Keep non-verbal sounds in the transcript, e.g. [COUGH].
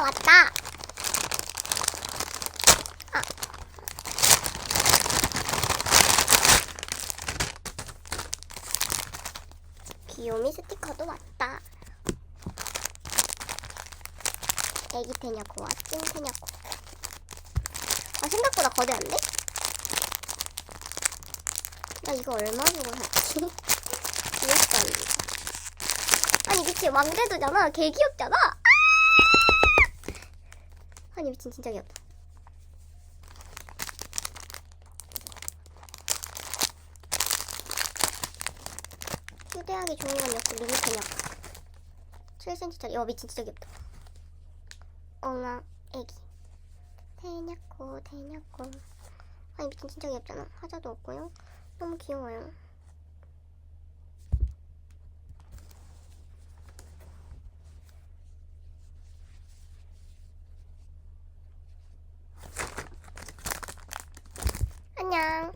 왔다. 아. 귀요미 스티커도 왔다. 애기 테냐코와 찐 테냐코. 아 생각보다 거대한데? 나 이거 얼마 주고 샀지? [LAUGHS] 귀엽다 이거. 아니 미친 왕대도잖아. 개 귀엽잖아. 아! 아니 미친 진짜 귀엽다. 휴대하기 좋은 건 역시 리미트냐. 7cm짜리. 어 미친 진짜 귀엽다. 엉아 애기. 대냐코 대냐코. 아니 미친 진짜 귀엽잖아. 화자도 없고요. 너무 귀여워요. 娘。